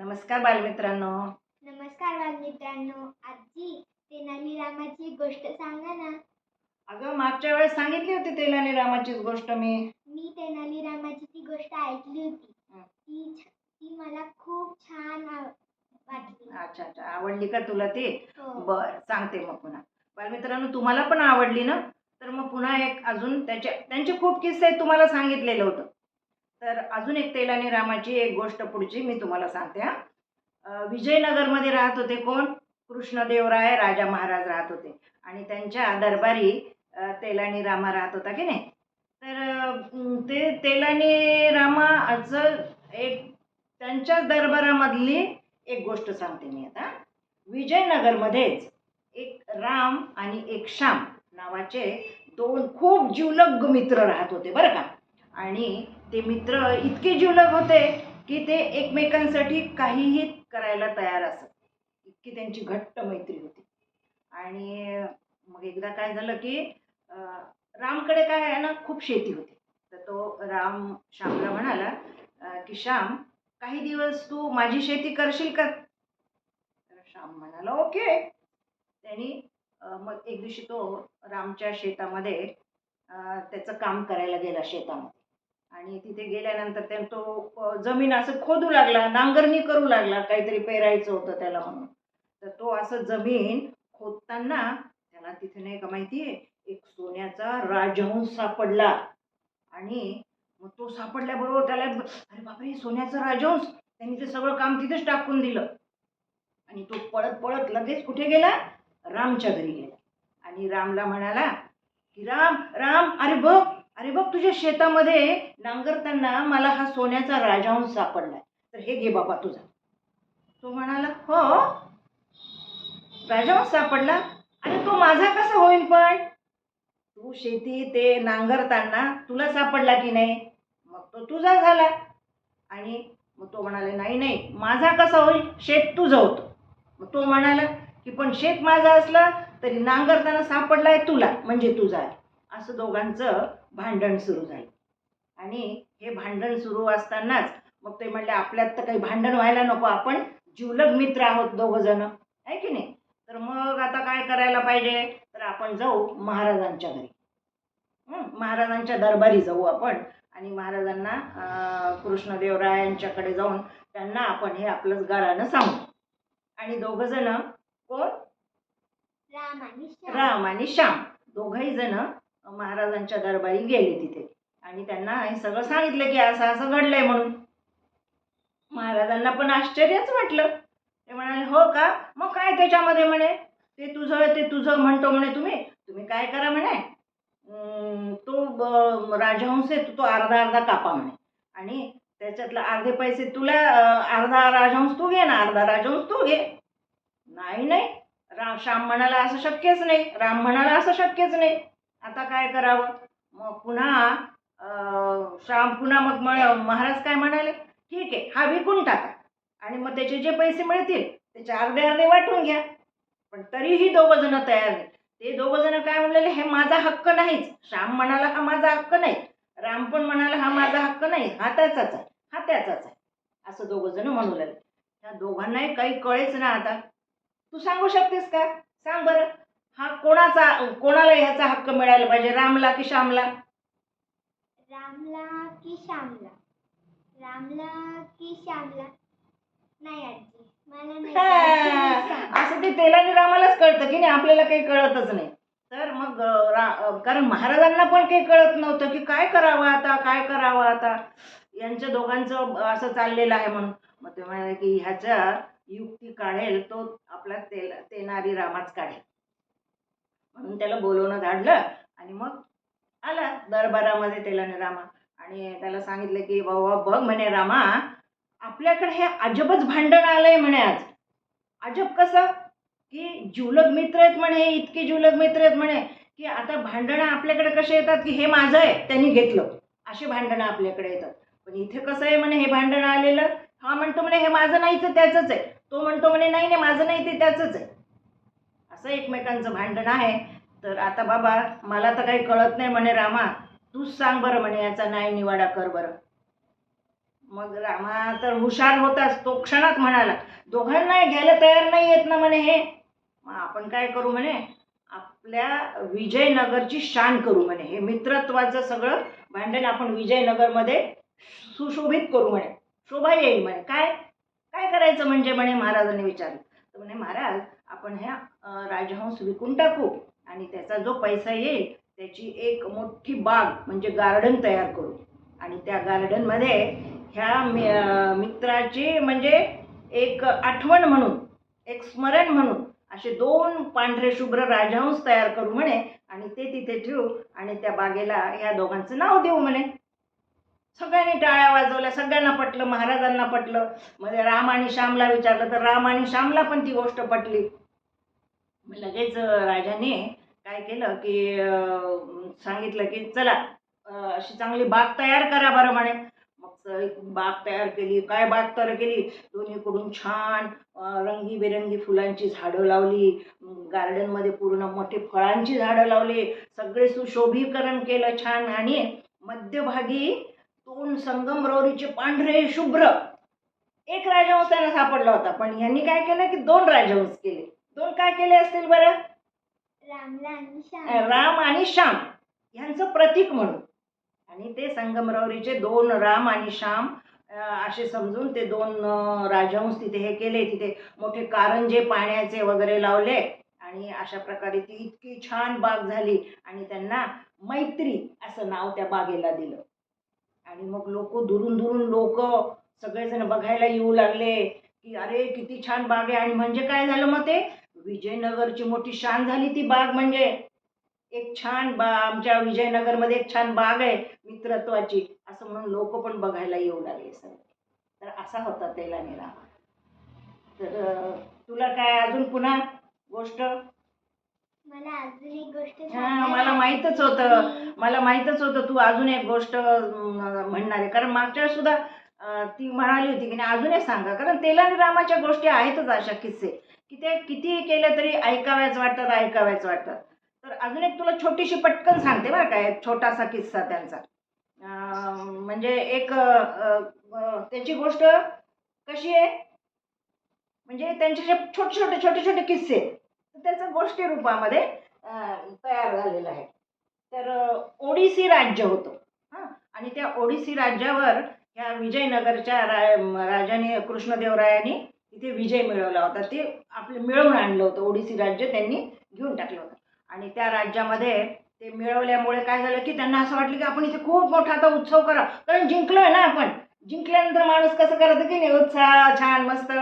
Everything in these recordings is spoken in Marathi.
नमस्कार बालमित्रांनो. नमस्कार बालमित्रांनो. आजी तेनाली रामाची गोष्ट सांगा ना. अगं मागच्या वेळेस सांगितली होती तेलाने रामाचीच गोष्ट मी. मी तेनाली रामाची ती गोष्ट ऐकली होती. ती छ- ती मला खूप छान आव- वाटली. अच्छा अच्छा. आवडली का तुला ती? हो. बर सांगते मग पुन्हा. बालमित्रांनो तुम्हाला पण आवडली ना? तर मग पुन्हा एक अजून त्याचे त्यांचे खूप किस्से तुम्हाला सांगितलेलं होतं. तर अजून एक तेलाने रामाची एक गोष्ट पुढची मी तुम्हाला सांगते हा. विजयनगरमध्ये राहत होते कोण? कृष्णदेवराय राजा महाराज राहत होते. आणि त्यांच्या दरबारी तेलानी रामा राहत होता की नाही? तर ते तेलानी रामाचं एक त्यांच्या दरबारामधली एक गोष्ट सांगते मी आता. विजयनगरमध्येच एक राम आणि एक श्याम नावाचे दोन खूप जिवलग मित्र राहत होते बरं का. आणि ते मित्र इतके जिवलग होते की ते एकमेकांसाठी काहीही करायला तयार असत. इतकी त्यांची घट्ट मैत्री होती. आणि मग एकदा काय झालं की रामकडे काय आहे ना खूप शेती होती. तर तो राम श्यामला म्हणाला की श्याम काही दिवस तू माझी शेती करशील का? तर श्याम म्हणाला ओके. त्यांनी मग एक दिवशी तो रामच्या शेतामध्ये त्याचं काम करायला गेला शेतामध्ये. आणि तिथे गेल्यानंतर त्या तो जमीन असं खोदू लागला नांगरणी करू लागला काहीतरी पेरायचं होतं त्याला म्हणून. तर तो असं जमीन खोदताना त्याला तिथे नाही का माहिती आहे एक सोन्याचा राजहंस सापडला. आणि मग तो सापडल्याबरोबर त्याला अरे बापरे सोन्याचा राजहंस त्यांनी ते सगळं काम तिथेच टाकून दिलं. आणि तो पळत पळत लगेच कुठे गेला? रामच्या घरी गेला. आणि रामला म्हणाला की राम राम अरे बघ अरे बघ तुझ्या शेतामध्ये नांगरताना मला हा सोन्याचा राजहंस सापडलाय. तर हे घे बाबा तुझा. तो म्हणाला हो. राजहंस सापडला. आणि तो माझा कसा होईल पण? तू शेती ते नांगरताना तुला सापडला की नाही? मग तो तुझा झाला. आणि मग तो म्हणाला नाही नाही माझा कसा होईल? शेत तुझं होतं मग तो म्हणाला की पण शेत माझा असला तरी नांगरताना सापडलाय तुला म्हणजे तुझा. आहे असं दोघांचं भांडण सुरू झालं. आणि हे भांडण सुरू असतानाच मग ते म्हणले आपल्यात तर काही भांडण व्हायला नको आपण जिवलग मित्र आहोत दोघं जण. आहे की नाही? तर मग आता काय करायला पाहिजे? तर आपण जाऊ महाराजांच्या घरी. महाराजांच्या दरबारी जाऊ आपण आणि महाराजांना कृष्णदेवरायांच्याकडे जाऊन त्यांना आपण हे आपलंच गारानं सांगू. आणि दोघं जण कोण. राम आणि श्याम. दोघही जण महाराजांच्या दरबारी गेले तिथे. आणि त्यांना हे सगळं सांगितलं की असं असं घडलंय म्हणून. महाराजांना पण आश्चर्यच वाटलं. ते म्हणाले हो का? मग काय त्याच्यामध्ये म्हणे? ते तुझं ते तुझं म्हणतो म्हणे तुम्ही. तुम्ही काय करा म्हणे? तो राजहंस आहे तो- अर्धा अर्धा कापा म्हणे. आणि त्याच्यातलं अर्धे पैसे तुला अर्धा राजहंस तू घे ना अर्धा राजहंस तू घे. नाही नाही. राम श्याम म्हणाला असं शक्यच नाही. राम म्हणाला असं शक्यच नाही. आता काय करावं? मग पुन्हा अं, श्याम पुन्हा मग महाराज काय म्हणाले? ठीक आहे हा विकून टाका. आणि मग त्याचे जे पैसे मिळतील त्याचे अर्धे अर्धे वाटून घ्या. पण तरीही दोघं जण तयार नाही ते दोघं जण काय म्हणलेले हे माझा हक्क नाहीच. श्याम म्हणाला हा माझा हक्क नाही. राम पण म्हणाला हा माझा हक्क नाही हा त्याचाच आहे हा त्याचाच आहे. असं दोघं जण म्हणू लागले. त्या दोघांनाही काही कळेच ना आता. तू सांगू शकतेस का? सांग बरं. हा कोणाचा कोणाला ह्याचा हक्क मिळायला पाहिजे? रामला की श्यामला? रामला की श्यामला. रामला की श्यामला. नाही आजी मला नाही. असं ते तेलाने रामालाच कळतं की नाही आपल्याला काही कळतच नाही. तर मग कारण महाराजांना पण काही कळत नव्हतं की काय करावं आता काय करावं आता? यांच्या दोघांचं असं चाललेलं आहे म्हणून. मग ते म्हणाले की ह्याच्या युक्ती काढेल तो आपला तेल तेनारी रामाच काढेल. म्हणून त्याला बोलवणं धाडलं आणि मग आला दरबारामध्ये तेलाने रामा. आणि त्याला सांगितलं की बाबा बघ म्हणे रामा आपल्याकडे हे अजबच भांडण आलंय म्हणे आज. अजब कसं? की जुलग मित्र आहेत म्हणे हे इतके जुलग मित्र आहेत म्हणे की आता भांडणं आपल्याकडे कसे येतात की हे माझं आहे त्यांनी घेतलं. असे भांडणं आपल्याकडे येतात. पण इथे कसं आहे म्हणे हे भांडणं आलेलं? हा म्हणतो म्हणे हे माझं नाहीच आहे, त्याचंच आहे. तो म्हणतो म्हणे नाही नाही माझं नाही ते त्याचंच आहे. असं एकमेकांचं भांडण आहे. तर आता बाबा मला तर काही कळत नाही म्हणे रामा. तूच सांग बरं म्हणे याचा नाही निवाडा कर बरं. मग रामा तर हुशार होताच तो क्षणात म्हणाला दोघांनाही घ्यायला तयार नाही येत ना म्हणे हे. मग आपण काय करू म्हणे? आपल्या विजयनगरची शान करू म्हणे. हे मित्रत्वाचं सगळं भांडण आपण विजयनगरमध्ये सुशोभित करू म्हणे. शोभा येईल म्हणे. काय? काय करायचं म्हणजे म्हणे महाराजांनी विचारलं. तर म्हणे महाराज आपण ह्या राजहंस विकून टाकू आणि त्याचा जो पैसा येईल त्याची एक मोठी बाग म्हणजे गार्डन तयार करू. आणि त्या गार्डनमध्ये ह्या मि मित्राची म्हणजे एक आठवण म्हणून एक स्मरण म्हणून असे दोन पांढरे शुभ्र राजहंस तयार करू म्हणे आणि ते तिथे ठेवू आणि त्या बागेला ह्या दोघांचं नाव देऊ म्हणे. सगळ्यांनी टाळ्या वाजवल्या सगळ्यांना पटलं महाराजांना पटलं. मध्ये राम आणि श्यामला विचारलं तर राम आणि श्यामला पण ती गोष्ट पटली. मग लगेच राजाने काय केलं की सांगितलं की चला अशी चांगली बाग तयार करा बरं म्हणे मग एक बाग तयार केली. काय बाग तयार केली? दोन्हीकडून छान रंगीबेरंगी फुलांची झाडं लावली. गार्डनमध्ये पूर्ण मोठे फळांची झाडं लावली. सगळे सुशोभीकरण केलं छान आणि मध्यभागी दोन संगमरवरीचे पांढरे शुभ्र एक राजहंस त्यांना सापडला होता. पण यांनी काय केलं की दोन राजहंस केले. दोन काय केले असतील बरं? राम आणि श्याम ह्यांचं प्रतीक म्हणून. आणि ते संगमरवरीचे दोन राम आणि श्याम असे समजून ते दोन राजहंस तिथे हे केले. तिथे मोठे कारंजे पाण्याचे वगैरे लावले. आणि अशा प्रकारे ती इतकी छान बाग झाली. आणि त्यांना मैत्री असं नाव त्या बागेला दिलं. आणि मग लोक दुरून दुरून लोक सगळेजण बघायला येऊ लागले की अरे किती छान बाग आहे. आणि म्हणजे काय झालं मग ते? विजयनगरची मोठी शान झाली ती बाग म्हणजे. एक छान बा आमच्या विजयनगरमध्ये एक छान बाग आहे मित्रत्वाची. असं म्हणून लोक पण बघायला येऊ लागले सगळे. तर असा होता तेलाने रामा तर तुला काय अजून पुन्हा गोष्ट? मला अजून एक गोष्ट हा, मला माहीतच होतं. मला माहीतच होतं तू अजून एक गोष्ट म्हणणार आहे. कारण मागच्या सुद्धा ती म्हणाली होती की नाही अजून एक सांगा. कारण तेलानी रामाच्या गोष्टी आहेतच अशा किस्से. की ते कितीही केलं तरी ऐकाव्याच वाटतात ऐकाव्याच वाटतात तर अजून एक तुला छोटीशी पटकन सांगते बरं का एक छोटासा किस्सा त्यांचा. म्हणजे एक त्याची गोष्ट कशी आहे? म्हणजे त्यांचे जे छोटे छोटे छोटे छोटे किस्से आहेत, त्याचं गोष्टी रूपामध्ये तयार झालेलं आहे. तर ओडिसी राज्य होतं. हां? आणि त्या ओडिसी राज्यावर ह्या विजयनगरच्या रा राजाने कृष्णदेवरायांनी तिथे विजय मिळवला होता. ते आपले मिळवून आणलं होतं. ओडिसी राज्य त्यांनी घेऊन टाकलं होतं. आणि त्या राज्यामध्ये ते मिळवल्यामुळे काय झालं की त्यांना असं वाटलं की आपण इथे खूप मोठा आता उत्सव करा. कारण जिंकलोय ना आपण. जिंकल्यानंतर माणूस कसं करतं की नाही? उत्साह छान मस्त.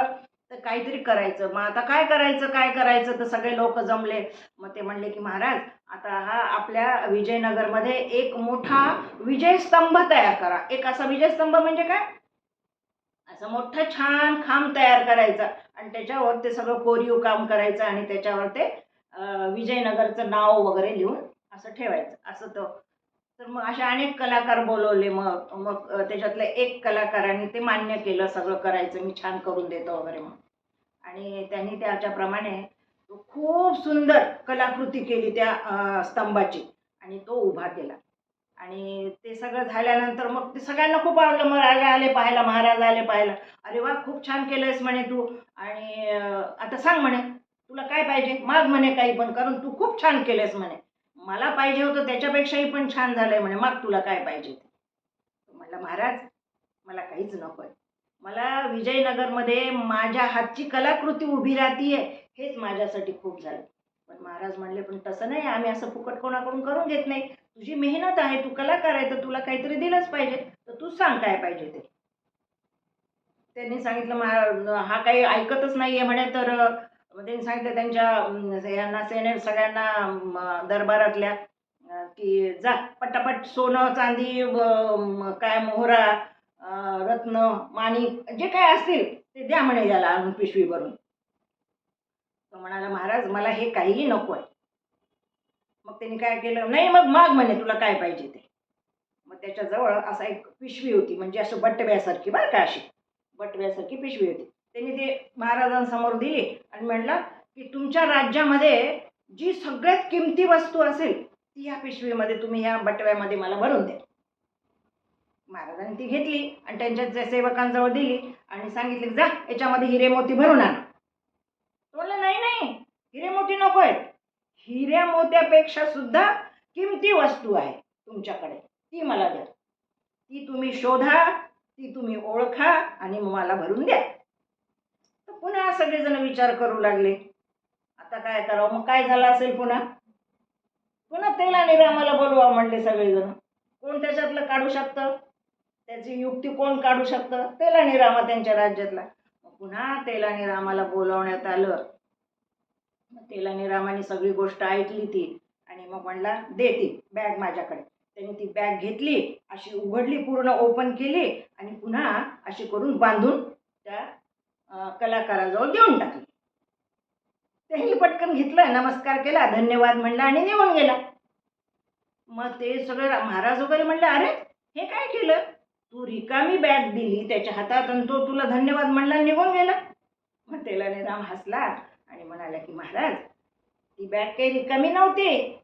तर काहीतरी करायचं. मग आता काय करायचं? काय करायचं? तर सगळे लोक जमले. मग ते म्हणले की महाराज आता हा आपल्या विजयनगरमध्ये एक मोठा विजयस्तंभ तयार करा. एक असा विजयस्तंभ म्हणजे काय? असं मोठं छान खांब तयार करायचा. आणि त्याच्यावर ते सगळं कोरीव काम करायचं आणि त्याच्यावर ते विजयनगरचं नाव वगैरे लिहून असं ठेवायचं. असं तो. तर मग असे अनेक कलाकार बोलवले मग. मग त्याच्यातल्या एक कलाकाराने ते मान्य केलं सगळं करायचं मी छान करून देतो वगैरे मग आणि त्यांनी त्याच्याप्रमाणे तो खूप सुंदर कलाकृती केली त्या स्तंभाची. आणि तो उभा केला. आणि ते सगळं झाल्यानंतर मग ते सगळ्यांना खूप आवडलं. मग राजा आले पाहायला महाराज आले पाहायला. अरे वा खूप छान केलंयस म्हणे तू. आणि आता सांग म्हणे तुला काय पाहिजे? माग म्हणे काही पण कारण तू खूप छान केलंयस म्हणे. मला पाहिजे होतं त्याच्यापेक्षाही पण छान झालंय म्हणे. माग तुला काय पाहिजे? ते म्हटलं महाराज मला काहीच नको आहे. मला विजयनगरमध्ये माझ्या हातची कलाकृती उभी राहतीये. हेच माझ्यासाठी खूप झालं. पण महाराज म्हणले पण तसं नाही आम्ही असं फुकट कोणाकडून करून घेत नाही. तुझी मेहनत आहे तू कलाकार आहे तर तुला काहीतरी दिलंच पाहिजे. तर तू सांग काय पाहिजे ते. त्यांनी सांगितलं महा हा काही ऐकतच नाहीये म्हणे तर त्यांनी सांगितलं त्यांच्या यांना सेनेट सगळ्यांना दरबारातल्या की जा पटापट सोनं चांदी काय मोहरा रत्न माणिक जे काय असतील ते द्या म्हणे याला आणून पिशवी भरून तो म्हणाला महाराज मला हे काहीही नको आहे. मग त्यांनी काय केलं? नाही मग माग म्हणे तुला काय पाहिजे ते. मग त्याच्याजवळ असा एक पिशवी होती म्हणजे असं बटव्यासारखी बरं का अशी. बटव्यासारखी पिशवी होती. त्यांनी ते महाराजांसमोर दिली आणि म्हणलं की तुमच्या राज्यामध्ये जी सगळ्यात किमती वस्तू असेल ती ह्या पिशवीमध्ये तुम्ही ह्या बटव्यामध्ये मला भरून द्या. महाराजांनी ती घेतली आणि त्यांच्या सेवकांजवळ दिली आणि सांगितले जा याच्यामध्ये हिरे मोती भरून आणा तो म्हणला नाही नाही हिरे मोती नको आहेत. हिऱ्या मोत्यापेक्षा सुद्धा किमती वस्तू आहे तुमच्याकडे. ती मला द्या. ती तुम्ही शोधा ती तुम्ही ओळखा आणि मला भरून द्या. तर पुन्हा सगळेजण विचार करू लागले. आता काय करावं? मग काय झालं असेल पुन्हा? पुन्हा तेला निरामाला बोलवा म्हणले सगळेजण. कोण त्याच्यातलं काढू शकतं? त्याची युक्ती कोण काढू शकतं? तेला निरामा त्यांच्या राज्यातला. पुन्हा तेला निरामाला बोलवण्यात आलं. मग तेलाने रामाने सगळी गोष्ट ऐकली ती आणि मग म्हणला दे ती बॅग माझ्याकडे. त्याने ती बॅग घेतली अशी उघडली पूर्ण ओपन केली आणि पुन्हा अशी करून बांधून त्या कलाकाराजवळ देऊन टाकली. त्यांनी पटकन घेतलं नमस्कार केला धन्यवाद म्हणला आणि निघून गेला. मग ते सगळं महाराज वगैरे म्हणले अरे हे काय केलं? तू रिकामी बॅग दिली त्याच्या हातात आणि तो तुला धन्यवाद म्हणला निघून गेला. मग तेलाने राम हसला. म्हणाल्या म्हणाला की महाराज ती बॅग काही रिकामी नव्हती.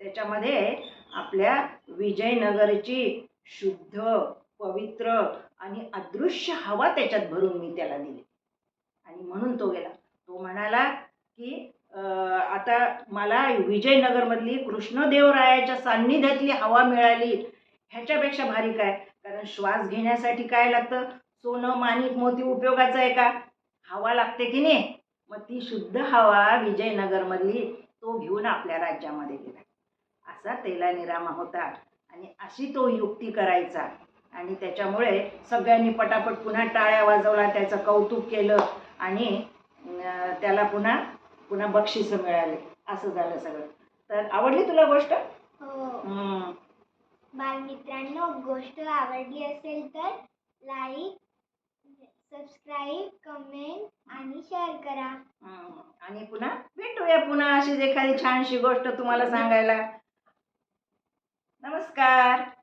त्याच्यामध्ये आपल्या विजयनगरची शुद्ध पवित्र आणि अदृश्य हवा त्याच्यात भरून मी त्याला दिली. आणि म्हणून तो गेला. तो म्हणाला की आता मला विजयनगरमधली कृष्णदेवरायाच्या सान्निध्यातली हवा मिळाली. ह्याच्यापेक्षा भारी काय? कारण श्वास घेण्यासाठी काय लागतं? सोनं माणिक मोती उपयोगाचं आहे का? हवा लागते की नाही? मग ती शुद्ध हवा विजयनगरमधली तो घेऊन आपल्या राज्यामध्ये गेला. असा तेलानिरामा होता आणि अशी तो युक्ती करायचा. आणि त्याच्यामुळे सगळ्यांनी पटापट पुन्हा टाळ्या वाजवला त्याचं कौतुक केलं आणि त्याला पुन्हा पुन्हा बक्षिसं मिळाले. असं झालं सगळं. तर आवडली तुला गोष्ट? हो. बालमित्रांनो गोष्ट आवडली असेल तर लाईक सबस्क्राईब कमेंट आणि शेअर करा. आणि पुन्हा भेटूया पुन्हा अशीच एखादी छानशी गोष्ट तुम्हाला सांगायला. नमस्कार.